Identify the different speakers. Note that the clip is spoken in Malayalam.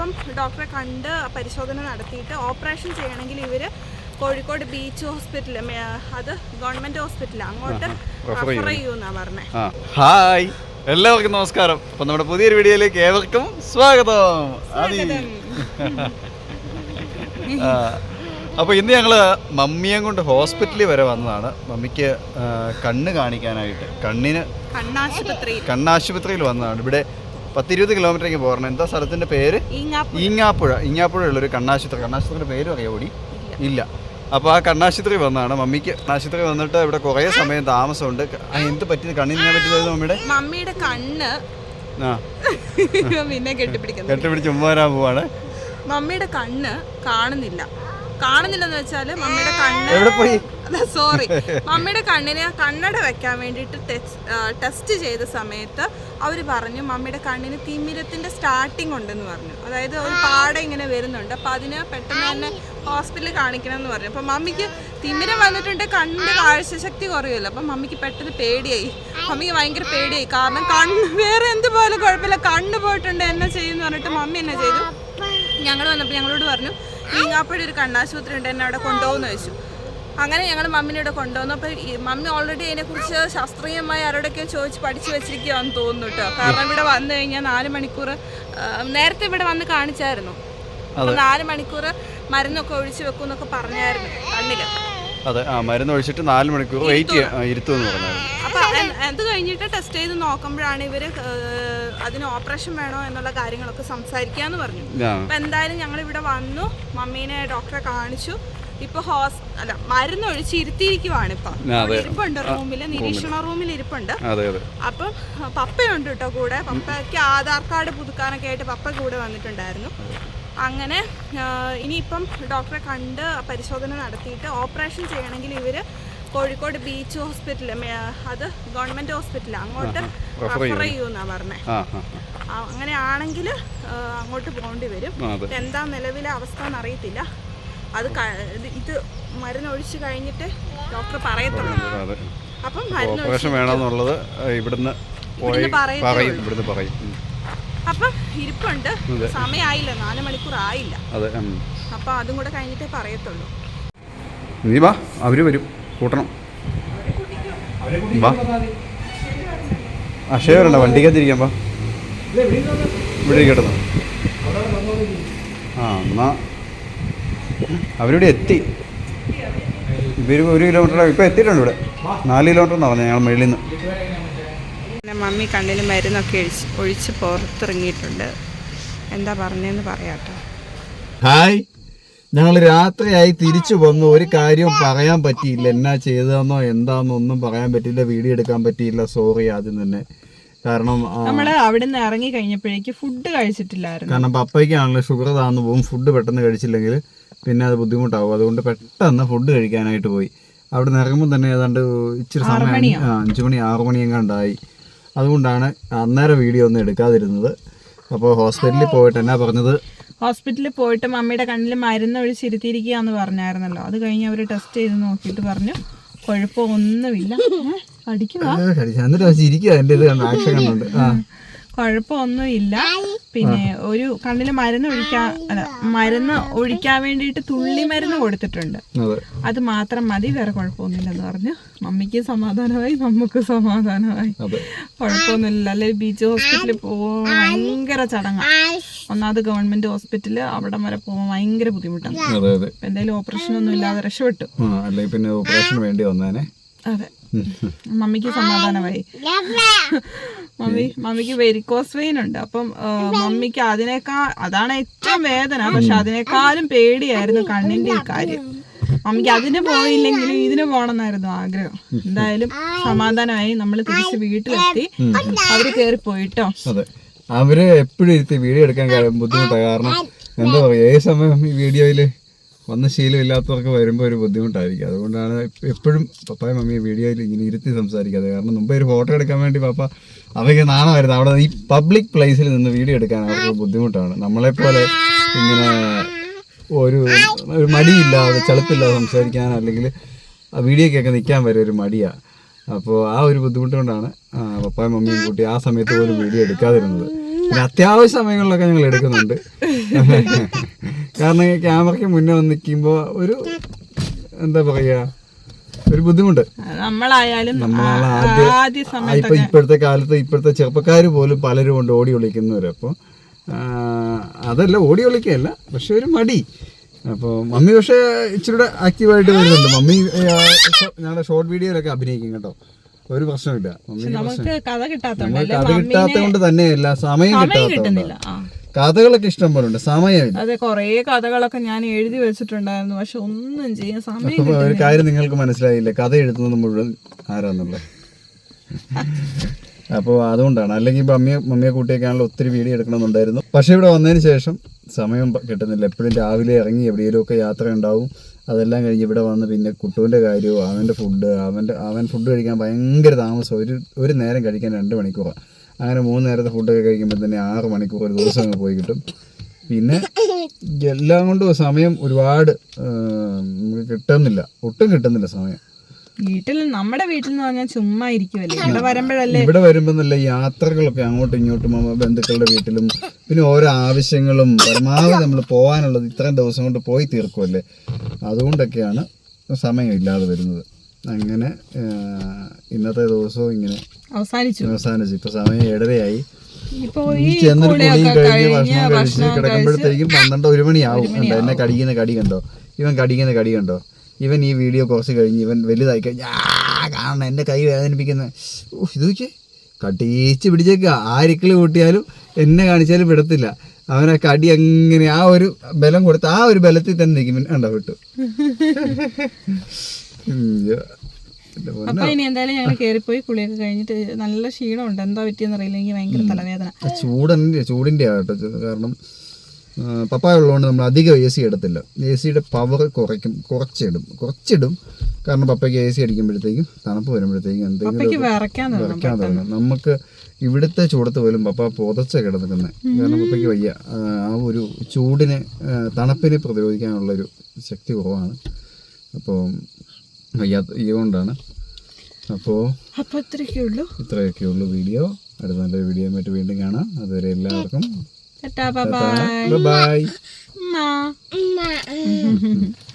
Speaker 1: ഇനിയിപ്പം ഡോക്ടറെ കണ്ട് പരിശോധന നടത്തിയിട്ട് ഓപ്പറേഷൻ ചെയ്യണമെങ്കിൽ ഇവർ കോഴിക്കോട് ബീച്ച് ഹോസ്പിറ്റൽ അത് ഗവൺമെന്റ് ഹോസ്പിറ്റൽ അങ്ങോട്ട് റെഫർ ചെയ്യൂന്നാ. പറഞ്ഞത്
Speaker 2: ആ ഹായ്. എല്ലാവർക്കും നമസ്കാരം. അപ്പം നമ്മുടെ പുതിയൊരു വീഡിയോയിലേക്ക് ഏവർക്കും സ്വാഗതം. അപ്പോൾ ഇന്ന് ഞങ്ങൾ മമ്മിയെ കൊണ്ട് ഹോസ്പിറ്റലിൽ വരെ വന്നതാണ്. മമ്മിക്ക് കണ്ണ് കാണിക്കാനായിട്ട് കണ്ണിന്
Speaker 1: കണ്ണാശുപത്രി
Speaker 2: കണ്ണാശുപത്രിയിൽ വന്നതാണ്. ഇവിടെ പത്തിരുപത് കിലോമീറ്ററേക്ക് പോകണം എന്താ സ്ഥലത്തിന്റെ പേര്?
Speaker 1: ഈങ്ങാപ്പുഴ.
Speaker 2: ഈങ്ങാപ്പുഴ. ഒരു കണ്ണാശുപത്രി. കണ്ണാശുപത്രിയുടെ പേര് അറിയോടി ഇല്ല. അപ്പോൾ ആ കണ്ണാശുപത്രി വന്നാണ് മമ്മിക്ക് കണ്ണാശുപത്രി വന്നിട്ട് ഇവിടെ കുറേ സമയം താമസമുണ്ട്. എന്ത് പറ്റിയത്? കണ്ണിന് പറ്റിയത് മമ്മിയുടെ?
Speaker 1: മമ്മിയുടെ കണ്ണ്
Speaker 2: ആ.
Speaker 1: പിന്നെ കെട്ടിപ്പിടിക്കുന്നു.
Speaker 2: കെട്ടിപ്പിടിച്ച് ഉമ്മ വരാൻ പോവാണ്.
Speaker 1: മമ്മിയുടെ കണ്ണ് കാണുന്നില്ല. കാണുന്നില്ലെന്ന് വെച്ചാൽ മമ്മിയുടെ കണ്ണ്
Speaker 2: എവിടെ പോയി?
Speaker 1: സോറി മമ്മിയുടെ കണ്ണിന് കണ്ണട വെക്കാൻ വേണ്ടിയിട്ട് ടെസ്റ്റ് ചെയ്ത സമയത്ത് അവർ പറഞ്ഞു മമ്മിയുടെ കണ്ണിന് തിമിരത്തിന്റെ സ്റ്റാർട്ടിംഗ് ഉണ്ടെന്ന് പറഞ്ഞു. അതായത് ഒരു പാട ഇങ്ങനെ വരുന്നുണ്ട്. അപ്പൊ അതിന് പെട്ടെന്ന് തന്നെ ഹോസ്പിറ്റലിൽ കാണിക്കണം എന്ന് പറഞ്ഞു. അപ്പൊ മമ്മിക്ക് തിമിരം വന്നിട്ടുണ്ട് കണ്ണിന്റെ കാഴ്ചശക്തി കുറയുമല്ലോ. അപ്പൊ മമ്മിക്ക് പെട്ടെന്ന് പേടിയായി. മമ്മിക്ക് ഭയങ്കര പേടിയായി. കാരണം കണ്ണ് വേറെ എന്ത് പോലും കുഴപ്പമില്ല. കണ്ണ് പോയിട്ടുണ്ട് എന്നെ ചെയ്യുമെന്ന് പറഞ്ഞിട്ട് മമ്മി എന്നെ ചെയ്തു. ഞങ്ങൾ വന്നപ്പോൾ ഞങ്ങളോട് പറഞ്ഞു ഈങ്ങാപ്പുഴ ഒരു കണ്ണാശുപത്രി ഉണ്ട് എന്നെ അവിടെ കൊണ്ടുപോകുമെന്ന് വെച്ചു. അങ്ങനെ ഞങ്ങൾ മമ്മിനെ ഇവിടെ കൊണ്ടുവന്നു. അപ്പോൾ മമ്മി ഓൾറെഡി അതിനെക്കുറിച്ച് ശാസ്ത്രീയമായി ആരോടൊക്കെ ചോദിച്ച് പഠിച്ചു വെച്ചിരിക്കുകയാണെന്ന് തോന്നുന്നു കേട്ടോ കാരണം ഇവിടെ വന്നു കഴിഞ്ഞാൽ നാല് മണിക്കൂർ നേരത്തെ ഇവിടെ വന്ന് കാണിച്ചായിരുന്നു. അപ്പോൾ നാല് മണിക്കൂർ മരുന്നൊക്കെ ഒഴിച്ച് വെക്കും എന്നൊക്കെ പറഞ്ഞായിരുന്നു കണ്ണിൽ
Speaker 2: അതെ ആ മരുന്ന് ഒഴിച്ചിട്ട് നാല് മണിക്കൂർ വെയിറ്റ് ഇരുത്തുമെന്ന് പറഞ്ഞായിരുന്നു.
Speaker 1: അപ്പോൾ അത് കഴിഞ്ഞിട്ട് ടെസ്റ്റ് ചെയ്ത് നോക്കുമ്പോഴാണ് ഇവർ അതിന് ഓപ്പറേഷൻ വേണോ എന്നുള്ള കാര്യങ്ങളൊക്കെ സംസാരിക്കാന്ന് പറഞ്ഞു. അപ്പൊ എന്തായാലും ഞങ്ങൾ ഇവിടെ വന്നു മമ്മീനെ ഡോക്ടറെ കാണിച്ചു. ഇപ്പൊ ഹോസ് അല്ല മരുന്ന് ഒഴിച്ച് ഇരുത്തിയിരിക്കുവാണ് ഇപ്പൊ. ഇരിപ്പുണ്ട് റൂമിൽ നിരീക്ഷണ റൂമിൽ ഇരിപ്പുണ്ട്. അപ്പം പപ്പയുണ്ട് കേട്ടോ കൂടെ. പപ്പയ്ക്ക് ആധാർ കാർഡ് പുതുക്കാനൊക്കെ ആയിട്ട് പപ്പ കൂടെ വന്നിട്ടുണ്ടായിരുന്നു. അങ്ങനെ ഇനിയിപ്പം ഡോക്ടറെ കണ്ട് പരിശോധന നടത്തിയിട്ട് ഓപ്പറേഷൻ ചെയ്യണമെങ്കിൽ ഇവർ കോഴിക്കോട് ബീച്ച് ഹോസ്പിറ്റൽ അത് ഗവൺമെന്റ് ഹോസ്പിറ്റൽ അങ്ങോട്ട് റെഫർ
Speaker 2: ചെയ്യൂന്നാ.
Speaker 1: പറഞ്ഞേ. അങ്ങനെയാണെങ്കിൽ അങ്ങോട്ട് പോകേണ്ടി വരും. എന്താ നിലവിലെ അവസ്ഥ എന്നറിയത്തില്ല. അത് ഇത് മരുന്നൊഴിച്ച് കഴിഞ്ഞിട്ട് ഡോക്ടർ പറയത്തുള്ളൂ. അപ്പം
Speaker 2: ഓപ്പറേഷൻ വേണമെന്നുള്ളത് ഇവിടുന്ന് പറയും ഇവിടുന്ന് പറയും.
Speaker 1: അപ്പം ഇരിപ്പുണ്ട്. സമയമായില്ല നാല് മണിക്കൂർ ആയില്ല. അപ്പം അതും കൂടെ കഴിഞ്ഞിട്ടേ പറയത്തുള്ളൂ.
Speaker 2: നീ വാ അവർ വരും. കൂട്ടണം. വാ. അക്ഷയ വരണ്ട വണ്ടിക്കകത്തിരിക്കാം വാ. ഇവിടെ ഇരിക്കട്ടെ ആ എന്നാ അവരിവിടെ എത്തി. ഇവർ ഒരു കിലോമീറ്റർ ഇപ്പം എത്തിയിട്ടുണ്ട് ഇവിടെ. നാല് കിലോമീറ്റർ നടന്നു ഞങ്ങൾ മേളിൽ നിന്ന്
Speaker 1: പിന്നെ മമ്മി കണ്ണിൽ മരുന്നൊക്കെ ഒഴിച്ച് ഒഴിച്ച് പുറത്തിറങ്ങിയിട്ടുണ്ട്. എന്താ പറഞ്ഞതെന്ന് പറയാട്ടോ.
Speaker 2: ഹായ്. ഞങ്ങൾ രാത്രിയായി തിരിച്ചു വന്നു. ഒരു കാര്യവും പറയാൻ പറ്റിയില്ല. എന്നാ ചെയ്തതെന്നോ എന്താണെന്നോ ഒന്നും പറയാൻ പറ്റിയില്ല. വീഡിയോ എടുക്കാൻ പറ്റിയില്ല. സോറി ആദ്യം തന്നെ. കാരണം
Speaker 1: നമ്മൾ അവിടെ നിന്ന് ഇറങ്ങി കഴിഞ്ഞപ്പോഴേക്ക് ഫുഡ് കഴിച്ചിട്ടില്ലായിരുന്നു.
Speaker 2: കാരണം പപ്പയ്ക്കാണല്ലോ ഷുഗർ താന്നു. പോകും ഫുഡ് പെട്ടെന്ന് കഴിച്ചില്ലെങ്കിൽ പിന്നെ അത് ബുദ്ധിമുട്ടാവും. അതുകൊണ്ട് പെട്ടെന്ന് ഫുഡ് കഴിക്കാനായിട്ട് പോയി. അവിടെ നിന്ന് ഇറങ്ങുമ്പോൾ തന്നെ ഏതാണ്ട് ഇച്ചിരി സമയം അഞ്ചു മണി ആറു മണി എങ്ങാണ്ടായി. അതുകൊണ്ടാണ് അന്നേരം വീഡിയോ ഒന്നും എടുക്കാതിരുന്നത്. അപ്പോൾ ഹോസ്പിറ്റലിൽ പോയിട്ട് എന്നാ പറഞ്ഞത്?
Speaker 1: ഹോസ്പിറ്റലിൽ പോയിട്ട് മമ്മിയുടെ കണ്ണിൽ മരുന്ന് ഒഴിച്ചിരുത്തിയിരിക്കുകയെന്ന് പറഞ്ഞായിരുന്നല്ലോ. അത് കഴിഞ്ഞ് അവർ ടെസ്റ്റ് ചെയ്ത് നോക്കിയിട്ട് പറഞ്ഞു കുഴപ്പമൊന്നുമില്ല.
Speaker 2: എന്നിട്ട് ചിരിക്കുക എന്റെ ഇത് ആക്ഷൻ കണ്ടുണ്ട്. ആ.
Speaker 1: കുഴപ്പമൊന്നുമില്ല പിന്നെ ഒരു കണ്ണിൽ മരുന്ന് ഒഴിക്കാൻ അല്ല മരുന്ന് ഒഴിക്കാൻ വേണ്ടിയിട്ട് തുള്ളി മരുന്ന് കൊടുത്തിട്ടുണ്ട്.
Speaker 2: അതെ.
Speaker 1: അത് മാത്രം മതി വേറെ കുഴപ്പമൊന്നുമില്ലെന്ന് പറഞ്ഞു മമ്മിക്ക് സമാധാനമായി നമുക്ക് സമാധാനമായി.
Speaker 2: അതെ.
Speaker 1: കുഴപ്പമൊന്നുമില്ല. അല്ലെ ബീച്ച് ഹോസ്പിറ്റലിൽ പോവാൻ ഭയങ്കര ചടങ്ങാണ് ഒന്നാമത് ഗവൺമെന്റ് ഹോസ്പിറ്റൽ അവിടെ വരെ പോകാൻ ഭയങ്കര ബുദ്ധിമുട്ടാണ്.
Speaker 2: അതെ അതെ.
Speaker 1: അപ്പൊ എന്തായാലും ഓപ്പറേഷൻ ഒന്നും ഇല്ലാതെ രക്ഷപ്പെട്ടു.
Speaker 2: പിന്നെ ഓപ്പറേഷൻ വേണ്ടി വന്നേനെ.
Speaker 1: അതെ. മമ്മിക്ക് സമാധാനമായി. മമ്മി മമ്മിക്ക് വെരിക്കോസ് വെയിൻ ഉണ്ട്. അപ്പം മമ്മിക്ക് അതിനേക്കാ അതാണ് ഏറ്റവും വേദന. പക്ഷെ അതിനേക്കാളും പേടിയായിരുന്നു കണ്ണിന്റെ ഈ കാര്യം. മമ്മിക്ക് അതിന് പോയില്ലെങ്കിലും ഇതിന് പോകണമെന്നായിരുന്നു ആഗ്രഹം. എന്തായാലും സമാധാനമായി നമ്മൾ തിരിച്ച് വീട്ടിലെത്തി. അവർ കയറി പോയിട്ടോ?
Speaker 2: അവർ എപ്പോഴും ഇരുത്തി വീഡിയോ എടുക്കാൻ ബുദ്ധിമുട്ടാണ് കാരണം എന്താ പറയാ ഏത് സമയം ഈ വീഡിയോയിൽ വന്ന ശീലമില്ലാത്തവർക്ക് വരുമ്പോൾ ഒരു ബുദ്ധിമുട്ടായിരിക്കും. അതുകൊണ്ടാണ് എപ്പോഴും പപ്പായ മമ്മിയും വീഡിയോയിൽ ഇങ്ങനെ ഇരുത്തി സംസാരിക്കാതെ. കാരണം മുമ്പേ ഒരു ഫോട്ടോ എടുക്കാൻ വേണ്ടി പപ്പ അവയ്ക്ക് നാണമായിരുന്നു അവിടെ ഈ പബ്ലിക് പ്ലേസിൽ നിന്ന് വീഡിയോ എടുക്കാൻ അവർക്ക് ബുദ്ധിമുട്ടാണ്. നമ്മളെപ്പോലെ ഇങ്ങനെ ഒരു ഒരു മടിയില്ലാതെ ചളുപ്പില്ലാതെ സംസാരിക്കാൻ അല്ലെങ്കിൽ വീഡിയോക്കൊക്കെ നിൽക്കാൻ വരെ ഒരു മടിയാണ് അപ്പോൾ ആ ഒരു ബുദ്ധിമുട്ട് കൊണ്ടാണ് പപ്പായും മമ്മിയും കൂട്ടി ആ സമയത്ത് പോലും വീഡിയോ എടുക്കാതിരുന്നത്. പിന്നെ അത്യാവശ്യ സമയങ്ങളിലൊക്കെ ഞങ്ങൾ എടുക്കുന്നുണ്ട്. കാരണം ക്യാമറയ്ക്ക് മുന്നേ വന്ന് നിൽക്കുമ്പോൾ ഒരു എന്താ പറയാ ഒരു ബുദ്ധിമുട്ട്.
Speaker 1: നമ്മളായാലും
Speaker 2: ഇപ്പൊ ഇപ്പോഴത്തെ കാലത്ത് ഇപ്പോഴത്തെ ചെറുപ്പക്കാർ പോലും പലരും കൊണ്ട് ഓടി ഒളിക്കുന്നവര്. അപ്പോൾ അതല്ല ഓടി ഒളിക്കല്ല പക്ഷെ ഒരു മടി. അപ്പോൾ മമ്മി പക്ഷേ ഇച്ചിരി ആക്റ്റീവായിട്ട് വരുന്നുണ്ട്. മമ്മി ഞങ്ങളുടെ ഷോർട്ട് വീഡിയോയിലൊക്കെ അഭിനയിക്കും കേട്ടോ. ഒരു പ്രശ്നമില്ല
Speaker 1: മമ്മി കഥ
Speaker 2: കിട്ടാത്തത് കൊണ്ട് തന്നെയല്ല സമയം കിട്ടാത്തതുകൊണ്ട്. കഥകളൊക്കെ ഇഷ്ടം പോലെ ഉണ്ട് സമയമില്ല.
Speaker 1: അതെ കൊറേ കഥകളൊക്കെ ഞാൻ എഴുതി വെച്ചിട്ടുണ്ടായിരുന്നു. പക്ഷെ ഒന്നും ചെയ്യാൻ സമയം
Speaker 2: ഒരു കാര്യം നിങ്ങൾക്ക് മനസ്സിലായില്ല? കഥ എഴുതുന്നത് മുഴുവൻ ആരാന്നുള്ളത്? അപ്പോൾ അതുകൊണ്ടാണ്. അല്ലെങ്കിൽ ഇപ്പം അമ്മയെ മമ്മിയെ കൂട്ടിയൊക്കെയാണല്ലോ ഒത്തിരി വീഡിയോ എടുക്കണമെന്നുണ്ടായിരുന്നു. പക്ഷേ ഇവിടെ വന്നതിന് ശേഷം സമയം കിട്ടുന്നില്ല. എപ്പോഴും രാവിലെ ഇറങ്ങി എവിടെയെങ്കിലുമൊക്കെ യാത്ര ഉണ്ടാവും. അതെല്ലാം കഴിഞ്ഞ് ഇവിടെ വന്ന് പിന്നെ കുട്ടുവിന്റെ കാര്യവും അവന്റെ ഫുഡ് അവന്റെ അവൻ ഫുഡ് കഴിക്കാൻ ഭയങ്കര താമസം. ഒരു ഒരു നേരം കഴിക്കാൻ രണ്ട് മണിക്കൂറാണ്. അങ്ങനെ മൂന്ന് നേരത്തെ ഫുഡൊക്കെ കഴിക്കുമ്പോൾ തന്നെ ആറ് മണിക്കൂർ ഒരു ദിവസം അങ്ങ് പോയി കിട്ടും. പിന്നെ എല്ലാം കൊണ്ടും സമയം ഒരുപാട് കിട്ടുന്നില്ല. ഒട്ടും കിട്ടുന്നില്ല സമയം.
Speaker 1: വീട്ടിൽ നമ്മുടെ വീട്ടിൽ എന്ന് പറഞ്ഞാൽ ചുമ്മാ ഇരിക്കുമല്ലേ ഇവിടെ വരുമ്പോഴല്ലേ?
Speaker 2: ഇവിടെ വരുമ്പോൾ നല്ല യാത്രകളൊക്കെ അങ്ങോട്ടും ഇങ്ങോട്ടും ബന്ധുക്കളുടെ വീട്ടിലും പിന്നെ ഓരോ ആവശ്യങ്ങളും പരമാവധി നമ്മൾ പോകാനുള്ളത് ഇത്രയും ദിവസം കൊണ്ട് പോയി തീർക്കുമല്ലേ അതുകൊണ്ടൊക്കെയാണ് സമയം ഇല്ലാതെ വരുന്നത്. അങ്ങനെ ഇന്നത്തെ ദിവസവും ഇങ്ങനെ
Speaker 1: അവസാനിച്ചു.
Speaker 2: അവസാനിച്ചു. ഇപ്പൊ സമയം ഏഴരയായി. കുളിയും കഴിഞ്ഞ് ഭക്ഷണം കഴിച്ച്
Speaker 1: ഭക്ഷണം
Speaker 2: കിടക്കുമ്പോഴത്തേക്കും പന്ത്രണ്ട് ഒരു മണിയാവും കണ്ടോ എന്നെ കടിക്കുന്ന കടി കണ്ടോ? ഇവൻ കടിക്കുന്ന കടി കണ്ടോ? ഇവൻ ഈ വീഡിയോ കുറച്ച് കഴിഞ്ഞ് ഇവൻ വലുതായി കഴിഞ്ഞാ കാണണം എന്റെ കൈ വേദനിപ്പിക്കുന്ന. ഓ ഇത് നോക്കിയേ. കടിച്ച് പിടിച്ചേക്കുക ആരിക്കളി കൂട്ടിയാലും എന്നെ കാണിച്ചാലും വിടത്തില്ല. അവനെ കടി അങ്ങനെ ആ ഒരു ബലം കൊടുത്ത് ആ ഒരു ബലത്തിൽ തന്നെ നിൽക്കും കണ്ടോ വിട്ടു.
Speaker 1: അപ്പൊ ഇനി എന്തായാലും ഞങ്ങൾ കേറിപ്പോയി കുളിയൊക്കെ കഴിഞ്ഞിട്ട് നല്ല ക്ഷീണമുണ്ട്. എന്താ പറ്റിയെന്ന് അറിയില്ല എനിക്ക് ഭയങ്കര തലവേദന.
Speaker 2: ചൂടന്റെ ചൂടിന്റെ കാരണം പപ്പായ ഉള്ളതുകൊണ്ട് നമ്മൾ അധികം എ സി ഇടത്തില്ല. എ സിയുടെ പവർ കുറയ്ക്കും കുറച്ചിടും. കുറച്ചിടും. കാരണം പപ്പയ്ക്ക് എ സി അടിക്കുമ്പോഴത്തേക്കും തണുപ്പ് വരുമ്പോഴത്തേക്കും എന്തെങ്കിലും
Speaker 1: വിറയ്ക്കാൻ തുടങ്ങും
Speaker 2: നമുക്ക് ഇവിടുത്തെ ചൂടത്ത് പോലും പപ്പ പുതച്ച കിടന്നിരുന്നത് കാരണം പപ്പയ്ക്ക് വയ്യ. ആ, ഒരു ചൂടിനെ തണുപ്പിനെ പ്രതിരോധിക്കാനുള്ളൊരു ശക്തി കുറവാണ്. അപ്പോൾ വയ്യാത്ത ഇതുകൊണ്ടാണ് അപ്പോൾ
Speaker 1: അപ്പോൾ ഇത്രയൊക്കെ ഉള്ളൂ.
Speaker 2: ഇത്രയൊക്കെ ഉള്ളൂ വീഡിയോ. അടുത്ത നല്ലൊരു വീഡിയോ ആയിട്ട് വീണ്ടും കാണാം. അതുവരെ എല്ലാവർക്കും
Speaker 1: ബൈ.